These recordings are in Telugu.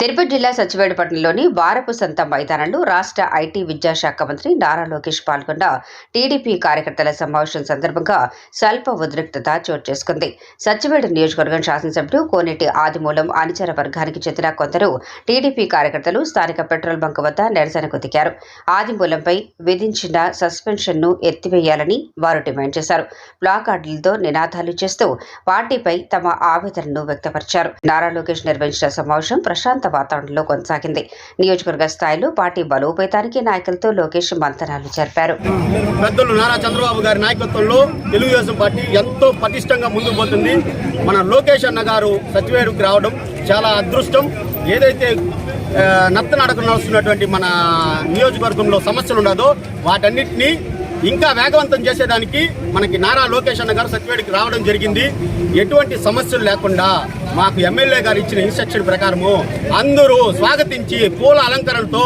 తిరుపతి జిల్లా సచివేడుపట్నంలోని వారపు సంత మైదానంలో రాష్ట్ర ఐటీ విద్యాశాఖ మంత్రి నారా లోకేష్ పాల్గొన్న టీడీపీ కార్యకర్తల సమావేశం సందర్భంగా స్వల్ప ఉద్రిక్తత చోటు చేసుకుంది. సచివేడు నియోజకవర్గం శాసనసభ్యుడు కోనేటి ఆదిమూలం అనుచర వర్గానికి చెందిన కొందరు టీడీపీ కార్యకర్తలు స్థానిక పెట్రోల్ బంక్ వద్ద నిరసనకు దిగారు. ఆదిమూలంపై విధించిన సస్పెన్షన్ను ఎత్తివేయాలని వారు డిమాండ్ చేశారు. ప్లాకార్డులతో నినాదాలు చేస్తూ పార్టీపై తమ ఆవేదనను వ్యక్తపరిచారు. నారా లోకేష్ నిర్వహించిన సమావేశం ప్రశాంత వాతావరణంలో కొనసాగింది. నియోజకవర్గ స్థాయిలో పార్టీ బలోపేతానికి నాయకులతో లోకేష్ మంతనాలు జరిపారు. పెద్దలు నారా చంద్రబాబు గారి నాయకత్వంలో తెలుగుదేశం పార్టీ ఎంతో పటిష్టంగా ముందుకు పోతుంది. మన లోకేష్ అన్న గారు సచివేడుకు రావడం చాలా అదృష్టం. ఏదైతే నత్తనడకన వస్తున్నటువంటి మన నియోజకవర్గంలో సమస్యలు ఉండదో వాటన్నిటినీ ఇంకా వేగవంతం చేసేదానికి మనకి నారా లోకేష్ అన్న గారు సచివేడికి రావడం జరిగింది. ఎటువంటి సమస్యలు లేకుండా మాకు ఎమ్మెల్యే గారు ఇచ్చిన ఇన్స్ట్రక్షన్ ప్రకారము అందరూ స్వాగతించి పూల అలంకరణలతో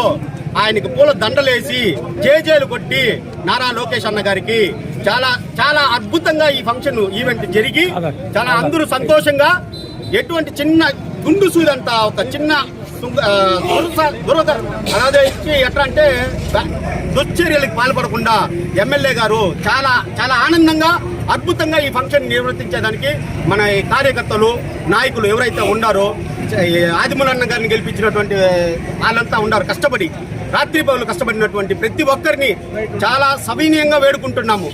ఆయనకి పూల దండలేసి జేజేలు కొట్టి నారా లోకేష్ అన్న గారికి చాలా చాలా అద్భుతంగా ఈ ఫంక్షన్ ఈవెంట్ జరిగి చాలా అందరూ సంతోషంగా ఎటువంటి చిన్న గుండు సూదంత ఒక చిన్న దురద అదే ఎట్లా అంటే దుశ్చర్యలకు పాల్పడకుండా ఎమ్మెల్యే గారు చాలా చాలా ఆనందంగా అద్భుతంగా ఈ ఫంక్షన్ నిర్వర్తించేదానికి మన ఈ కార్యకర్తలు నాయకులు ఎవరైతే ఉన్నారో ఆదిమూలన్న గారిని గెలిపించినటువంటి వాళ్ళంతా ఉన్నారు కష్టపడి. రాత్రి పౌలు కష్టపడినటువంటి ప్రతి ఒక్కరిని చాలా సవినీయంగా వేడుకుంటున్నాము.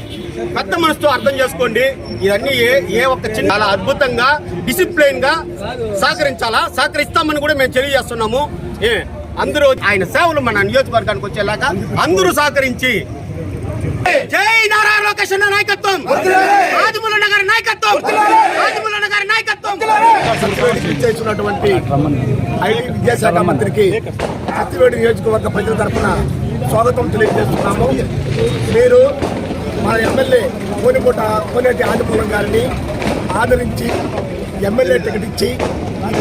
పెద్ద మనసుతో అర్థం చేసుకోండి ఇవన్నీ ఏ ఏ ఒక్క చిన్న చాలా అద్భుతంగా డిసిప్లైన్గా సహకరించాలా? సహకరిస్తామని కూడా మేము తెలియజేస్తున్నాము. ఏ అందరూ ఆయన సేవలు మన నియోజకవర్గానికి వచ్చేలాగా అందరూ సహకరించి. జై నారా లోకేష్ నాయకత్వం! ఆదిమూలన్న గారి నాయకత్వం ఆదిమూలన్న గారి నాయకత్వం! చేసినటువంటి ఐటీ విద్యాశాఖ మంత్రికి సత్యవేడి నియోజకవర్గ ప్రజల తరఫున స్వాగతం తెలియజేస్తున్నాము. మీరు మా ఎమ్మెల్యే కోనికోట కోనేటి ఆదిమూలం గారిని ఆదరించి ఎమ్మెల్యే టికెట్ ఇచ్చి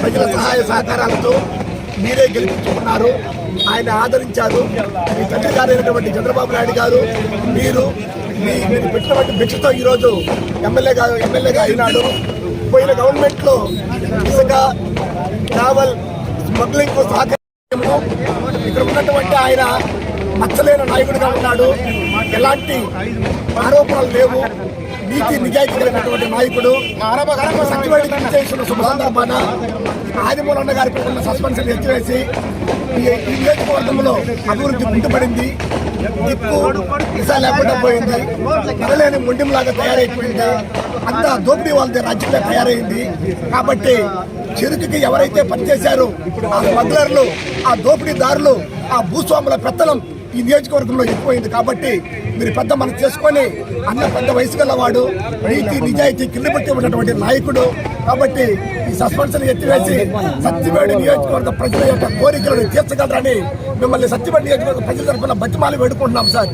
ప్రజల సహాయ సహకారాలతో మీరే గెలిపించుకున్నారు. ఆయన ఆదరించారు. మీ తండ్రి గారైనటువంటి చంద్రబాబు నాయుడు గారు మీరు మీ మీరు పెట్టినటువంటి భిక్షతో ఈరోజు ఎమ్మెల్యేగా ఎమ్మెల్యేగా అయినాడు. పోయిన గవర్నమెంట్లో ఇసుక ట్రావెల్ స్మగ్లింగ్కు ఇక్కడ ఉన్నటువంటి ఆయన మచ్చలేని నాయకుడిగా ఉన్నాడు. ఎలాంటి ఆరోపణలు లేవు. నీతి నిజాయితీ కలిగినటువంటి నాయకుడు. సచివాడికి చేసిన శుభ ఆదిమూలన్న గారికి ఉన్న సస్పెన్షన్ ఎత్తివేసి ఈ నియోజకవర్గంలో అభివృద్ధి కుంటుపడింది. దిక్కు దిశ లేకుండా పోయింది. మరలేని ముండింలాగా తయారైపోయింది. అంతా దోపిడీ వాళ్ళది రాజ్యంగా తయారైంది. కాబట్టి చెరుకుకి ఎవరైతే పనిచేశారో ఆ స్మగ్లర్లు ఆ దోపిడీదారులు ఆ భూస్వాముల పెత్తనం ఈ నియోజకవర్గంలో ఎక్కువైంది. కాబట్టి మీరు పెద్ద మనసు చేసుకొని అన్న పెద్ద వయసు గలవాడు నీతి నిజాయితీ కింద పెట్టి ఉన్నటువంటి నాయకుడు. కాబట్టి ఈ సస్పెన్షన్ ఎత్తివేసి సత్యవేడి నియోజకవర్గ ప్రజల యొక్క కోరికలను తీర్చగలరని మిమ్మల్ని సత్యవేడి నియోజకవర్గ ప్రజల తరఫున బతిమాలి వేడుకుంటున్నాం సార్.